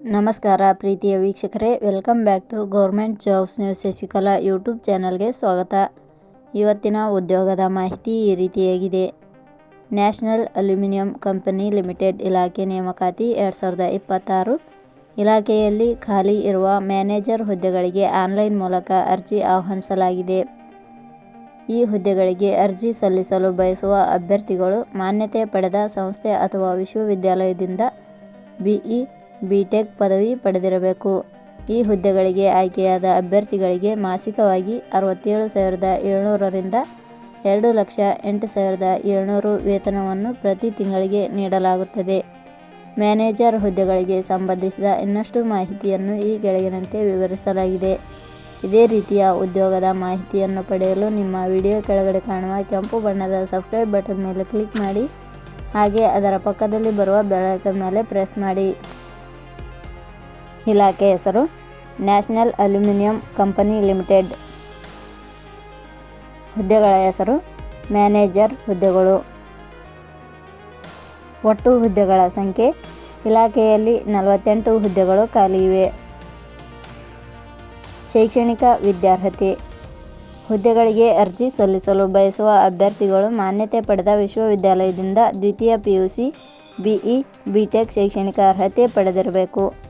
ನಮಸ್ಕಾರ ಪ್ರೀತಿಯ ವೀಕ್ಷಕರೇ, welcome back to government jobs news Shashikala YouTube ಚಾನಲ್ಗೆ ಸ್ವಾಗತ. ಇವತ್ತಿನ ಉದ್ಯೋಗದ ಮಾಹಿತಿ ಈ ರೀತಿಯಾಗಿದೆ. ನ್ಯಾಷನಲ್ ಅಲ್ಯೂಮಿನಿಯಂ ಕಂಪನಿ ಲಿಮಿಟೆಡ್ ಇಲಾಖೆ ನೇಮಕಾತಿ ಎರಡು ಸಾವಿರದ ಇಪ್ಪತ್ತಾರು ಇಲಾಖೆಯಲ್ಲಿ ಖಾಲಿ ಇರುವ ಮ್ಯಾನೇಜರ್ ಹುದ್ದೆಗಳಿಗೆ ಆನ್ಲೈನ್ ಮೂಲಕ ಅರ್ಜಿ ಆಹ್ವಾನಿಸಲಾಗಿದೆ. ಈ ಹುದ್ದೆಗಳಿಗೆ ಅರ್ಜಿ ಸಲ್ಲಿಸಲು ಬಯಸುವ ಅಭ್ಯರ್ಥಿಗಳು ಮಾನ್ಯತೆ ಪಡೆದ ಸಂಸ್ಥೆ ಅಥವಾ ವಿಶ್ವವಿದ್ಯಾಲಯದಿಂದ ಬಿಇ ಬಿಟೆಕ್ ಪದವಿ ಪಡೆದಿರಬೇಕು. ಈ ಹುದ್ದೆಗಳಿಗೆ ಆಯ್ಕೆಯಾದ ಅಭ್ಯರ್ಥಿಗಳಿಗೆ ಮಾಸಿಕವಾಗಿ ಅರವತ್ತೇಳು ಸಾವಿರದ ಏಳ್ನೂರರಿಂದ ಎರಡು ಲಕ್ಷ ಎಂಟು ಸಾವಿರದ ಏಳ್ನೂರು ವೇತನವನ್ನು ಪ್ರತಿ ತಿಂಗಳಿಗೆ ನೀಡಲಾಗುತ್ತದೆ. ಮ್ಯಾನೇಜರ್ ಹುದ್ದೆಗಳಿಗೆ ಸಂಬಂಧಿಸಿದ ಇನ್ನಷ್ಟು ಮಾಹಿತಿಯನ್ನು ಈ ಕೆಳಗಿನಂತೆ ವಿವರಿಸಲಾಗಿದೆ. ಇದೇ ರೀತಿಯ ಉದ್ಯೋಗದ ಮಾಹಿತಿಯನ್ನು ಪಡೆಯಲು ನಿಮ್ಮ ವಿಡಿಯೋ ಕೆಳಗಡೆ ಕಾಣುವ ಕೆಂಪು ಬಣ್ಣದ ಸಬ್ಸ್ಕ್ರೈಬ್ ಬಟನ್ ಮೇಲೆ ಕ್ಲಿಕ್ ಮಾಡಿ, ಹಾಗೆ ಅದರ ಪಕ್ಕದಲ್ಲಿ ಬರುವ ಬೆಳಕನ್ ಮೇಲೆ ಪ್ರೆಸ್ ಮಾಡಿ. ಇಲಾಖೆ ಹೆಸರು ನ್ಯಾಷನಲ್ ಅಲ್ಯೂಮಿನಿಯಂ ಕಂಪನಿ ಲಿಮಿಟೆಡ್. ಹುದ್ದೆಗಳ ಹೆಸರು ಮ್ಯಾನೇಜರ್ ಹುದ್ದೆಗಳು. ಒಟ್ಟು ಹುದ್ದೆಗಳ ಸಂಖ್ಯೆ ಇಲಾಖೆಯಲ್ಲಿ ನಲವತ್ತೆಂಟು ಹುದ್ದೆಗಳು ಖಾಲಿ ಇವೆ. ಶೈಕ್ಷಣಿಕ ವಿದ್ಯಾರ್ಹತೆ ಹುದ್ದೆಗಳಿಗೆ ಅರ್ಜಿ ಸಲ್ಲಿಸಲು ಬಯಸುವ ಅಭ್ಯರ್ಥಿಗಳು ಮಾನ್ಯತೆ ಪಡೆದ ವಿಶ್ವವಿದ್ಯಾಲಯದಿಂದ ದ್ವಿತೀಯ ಪಿಯುಸಿ, ಬಿಇ, ಬಿಟೆಕ್ ಶೈಕ್ಷಣಿಕ ಅರ್ಹತೆ ಪಡೆದಿರಬೇಕು.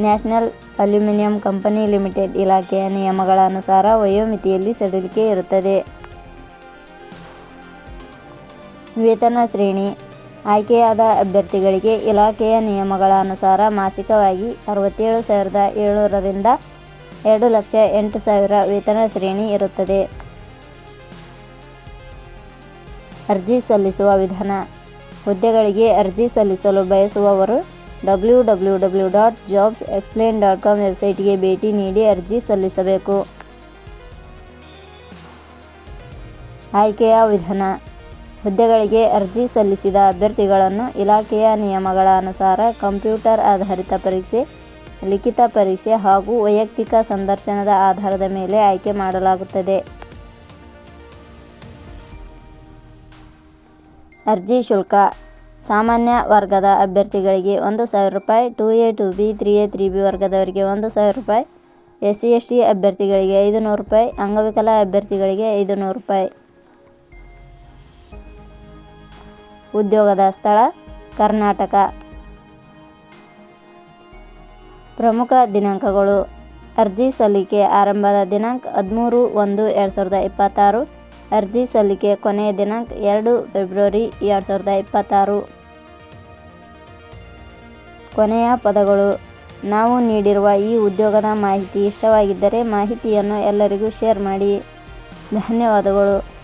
ನ್ಯಾಷನಲ್ ಅಲ್ಯೂಮಿನಿಯಂ ಕಂಪನಿ ಲಿಮಿಟೆಡ್ ಇಲಾಖೆಯ ನಿಯಮಗಳ ಅನುಸಾರ ವಯೋಮಿತಿಯಲ್ಲಿ ಸಡಿಲಿಕೆ ಇರುತ್ತದೆ. ವೇತನ ಶ್ರೇಣಿ ಆಯ್ಕೆಯಾದ ಅಭ್ಯರ್ಥಿಗಳಿಗೆ ಇಲಾಖೆಯ ನಿಯಮಗಳ ಅನುಸಾರ ಮಾಸಿಕವಾಗಿ ಅರವತ್ತೇಳು ಸಾವಿರದ ಏಳ್ನೂರರಿಂದ ಎರಡು ಲಕ್ಷ ಎಂಟು ಸಾವಿರ ವೇತನ ಶ್ರೇಣಿ ಇರುತ್ತದೆ. ಅರ್ಜಿ ಸಲ್ಲಿಸುವ ವಿಧಾನ. ಹುದ್ದೆಗಳಿಗೆ ಅರ್ಜಿ ಸಲ್ಲಿಸಲು ಬಯಸುವವರು W W W dot jobs explain dot com ವೆಬ್ಸೈಟ್ಗೆ ಭೇಟಿ ನೀಡಿ ಅರ್ಜಿ ಸಲ್ಲಿಸಬೇಕು. ಆಯ್ಕೆಯ ವಿಧಾನ. ಹುದ್ದೆಗಳಿಗೆ ಅರ್ಜಿ ಸಲ್ಲಿಸಿದ ಅಭ್ಯರ್ಥಿಗಳನ್ನು ಇಲಾಖೆಯ ನಿಯಮಗಳ ಅನುಸಾರ ಕಂಪ್ಯೂಟರ್ ಆಧಾರಿತ ಪರೀಕ್ಷೆ, ಲಿಖಿತ ಪರೀಕ್ಷೆ ಹಾಗೂ ವೈಯಕ್ತಿಕ ಸಂದರ್ಶನದ ಆಧಾರದ ಮೇಲೆ ಆಯ್ಕೆ ಮಾಡಲಾಗುತ್ತದೆ. ಅರ್ಜಿ ಶುಲ್ಕ. ಸಾಮಾನ್ಯ ವರ್ಗದ ಅಭ್ಯರ್ಥಿಗಳಿಗೆ ಒಂದು ಸಾವಿರ ರೂಪಾಯಿ two A two B three A three B ವರ್ಗದವರಿಗೆ ಒಂದು ಸಾವಿರ ರೂಪಾಯಿ ಎಸ್ ಸಿ ಎಸ್ ಟಿ ಅಭ್ಯರ್ಥಿಗಳಿಗೆ ಐದು ನೂರು ರೂಪಾಯಿ, ಅಂಗವಿಕಲ ಅಭ್ಯರ್ಥಿಗಳಿಗೆ ಐದು ನೂರು ರೂಪಾಯಿ. ಉದ್ಯೋಗದ ಸ್ಥಳ, ಕರ್ನಾಟಕ. ಪ್ರಮುಖ ದಿನಾಂಕಗಳು. ಅರ್ಜಿ ಸಲ್ಲಿಕೆ ಆರಂಭದ ದಿನಾಂಕ ಹದಿಮೂರು ಒಂದು, ಎರಡು ಸಾವಿರದ ಇಪ್ಪತ್ತಾರು. ಅರ್ಜಿ ಸಲ್ಲಿಕೆ ಕೊನೆಯ ದಿನಾಂಕ ಎರಡು ಫೆಬ್ರವರಿ ಎರಡು ಸಾವಿರದ ಇಪ್ಪತ್ತಾರು. ಕೊನೆಯ ಪದಗಳು. ನಾವು ನೀಡಿರುವ ಈ ಉದ್ಯೋಗದ ಮಾಹಿತಿ ಇಷ್ಟವಾಗಿದ್ದರೆ ಮಾಹಿತಿಯನ್ನು ಎಲ್ಲರಿಗೂ ಶೇರ್ ಮಾಡಿ. ಧನ್ಯವಾದಗಳು.